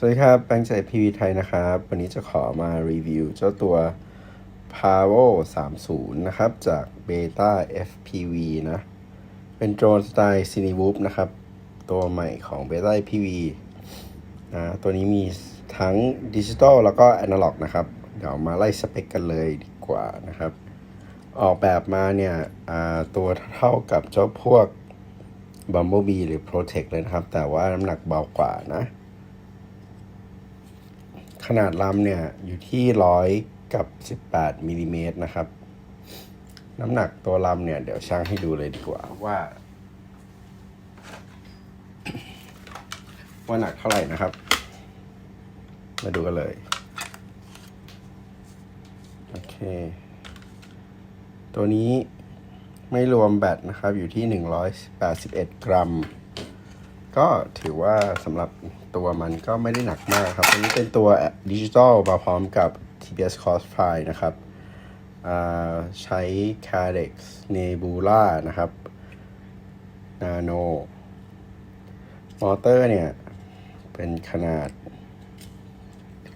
สวัสดีครับแบงค์ใจพีวีไทยนะครับ วันนี้จะขอมารีวิวเจ้าตัว p a v o 30 นะครับ จาก Beta FPV นะ เป็นโดรนสไตล์ c i n e w o o p นะครับ ตัวใหม่ของ Beta FPV นะ ตัวนี้มีทั้งดิจิตอลแล้วก็แอนาล็อกนะครับ เดี๋ยวมาไล่สเปคกันเลยดีกว่านะครับ ออกแบบมาเนี่ยตัวเท่ากับเจ้าพวก Bumblebee หรือ Protect เลยนะครับ แต่ว่าน้ำหนักเบากว่านะ ขนาดลำเนี่ยอยู่ที่ร้อยกับสิบแปดมิลลิเมตรนะครับ น้ำหนักตัวลำเนี่ย เดี๋ยวช่างให้ดูเลยดีกว่าว่า ว่าหนักเท่าไหร่นะครับ มาดูกันเลย โอเค ตัวนี้ไม่รวมแบตนะครับ อยู่ที่ 181 กรัม ก็ถือว่าสำหรับ ตัวมันก็ไม่ได้หนักมากครับ อันนี้เป็นตัวดิจิตอลมาพร้อมกับ TBS Crossfire นะครับใช้ Cadex Nebula นะครับ Nano มอเตอร์เนี่ย เป็นขนาด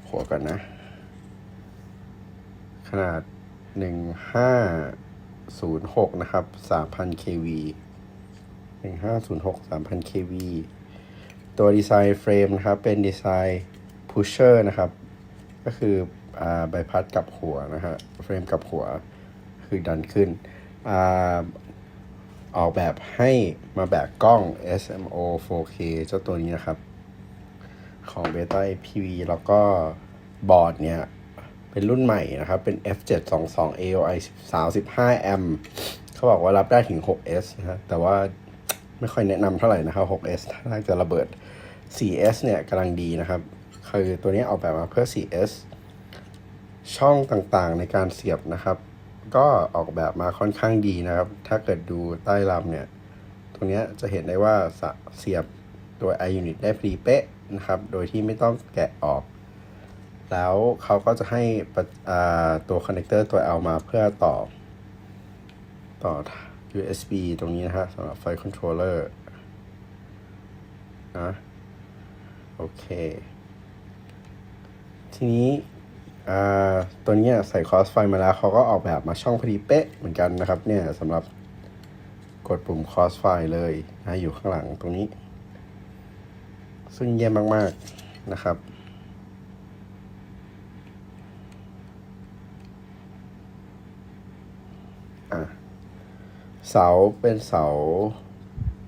หัวกันนะ ขนาด 1506 นะครับ 3,000 kV 1506 3,000 kV ตัวดีไซน์เฟรมนะครับ เป็นดีไซน์พุชเชอร์นะครับ ก็คืออ่าใบพัดกับหัวนะฮะเฟรมกับหัวคือดันขึ้นอาออกแบบให้มาแบบกล้อง SMO 4K เจ้าตัวนี้นะครับ ของ Beta PV แล้วก็บอร์ดเนี่ย เป็นรุ่นใหม่นะครับ เป็น F722 AOI 35 a m เขาบอกว่ารับได้ถึง 6S นะฮะแต่ว่า ไม่ค่อยแนะนำเท่าไหร่นะครับ 6S ถ้าจะระเบิด 4S เนี่ยกำลังดีนะครับ คือตัวนี้ออกแบบมาเพื่อ 4S ช่องต่างๆในการเสียบนะครับ ก็ออกแบบมาค่อนข้างดีนะครับ ถ้าเกิดดูใต้ลำเนี่ย ตรงนี้จะเห็นได้ว่าเสียบตัว iUnit ได้พอดีเป๊ะนะครับ โดยที่ไม่ต้องแกะออก แล้วเขาก็จะให้ตัวคอนเนคเตอร์ตัว L มาเพื่อต่อต่อ USB ตรงนี้นะฮะสำหรับไฟคอนโทรลเลอร์นะโอเค ทีนี้อ่าตัวนี้ใส่คอสไฟมาแล้วเขาก็ออกแบบมาช่องพอดีเป๊ะเหมือนกันนะครับ เนี่ยสำหรับกดปุ่มคอสไฟเลยนะอยู่ข้างหลังตรงนี้ ซึ่งเยี่ยมมาก ๆ นะครับอะ เสาเป็นเสา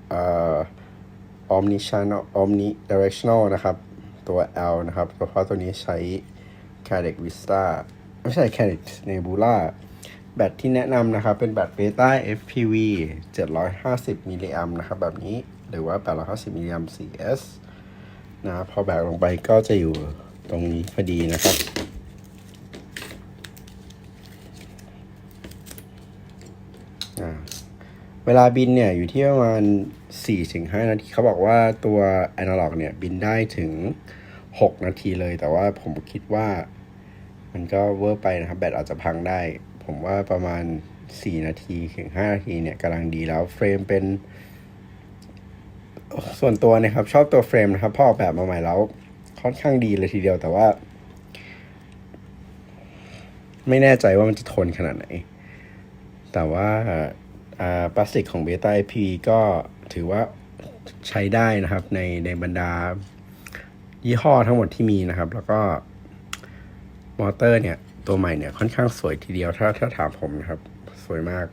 เอ่อ omni channel omni directional นะครับ ตัว L นะครับเพราะตัวนี้ใช้ Cadex Vista ไม่ใช่ Cadex Nebula แบตที่แนะนำนะครับ เป็นแบต Beta FPV 750 มิลลิแอมนะครับ แบบนี้หรือว่า 850 มิลลิแอม 4S นะพอแบกลงไปก็จะอยู่ตรงนี้พอดีนะครับ อ่า เวลาบินเนี่ยอยู่ที่ประมาณ 4-5 นาทีเขาบอกว่าตัว Analog เนี่ยบินได้ถึง 6 นาทีเลย แต่ว่าผมคิดว่า มันก็เวอร์ไปนะครับ แบตอาจจะพังได้ ผมว่าประมาณ 4 นาทีถึง 5 นาทีเนี่ยกำลังดีแล้วเฟรมเป็น ส่วนตัวนะครับ ชอบตัวเฟรมนะครับพออแบบมาใหม่แล้ว ค่อนข้างดีเลยทีเดียวแต่ว่า ไม่แน่ใจว่ามันจะทนขนาดไหน แต่ว่า พลาสติกของเบต้าไอพีก็ถือว่าใช้ได้นะครับในในบรรดา ยี่ห้อทั้งหมดที่มีนะครับ แล้วก็มอเตอร์เนี่ย ตัวใหม่เนี่ยค่อนข้างสวยทีเดียวถ้าถ้าถามผมนะครับ สวยมาก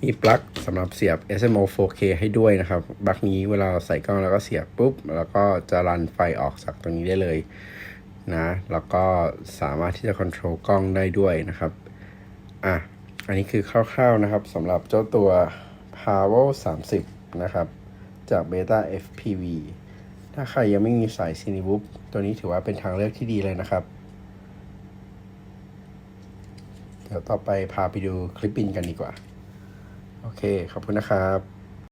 มีปลั๊กสำหรับเสียบ SMO 4K ให้ด้วยนะครับปลั๊กนี้เวลาเราใส่กล้องแล้วก็เสียบปุ๊บ แล้วก็จะรันไฟออกจากตรงนี้ได้เลยนะ แล้วก็สามารถที่จะควบคุมกล้องได้ด้วยนะครับ อะ อันนี้คือคร่าวๆนะครับสำหรับเจ้าตัว Power 30 นะครับ จาก Beta FPV ถ้าใครยังไม่มีสาย c i n e w o o p ตัวนี้ถือว่าเป็นทางเลือกที่ดีเลยนะครับ เดี๋ยวต่อไปพาไปดูคลิปบินกันดีกว่า โอเค ขอบคุณนะครับ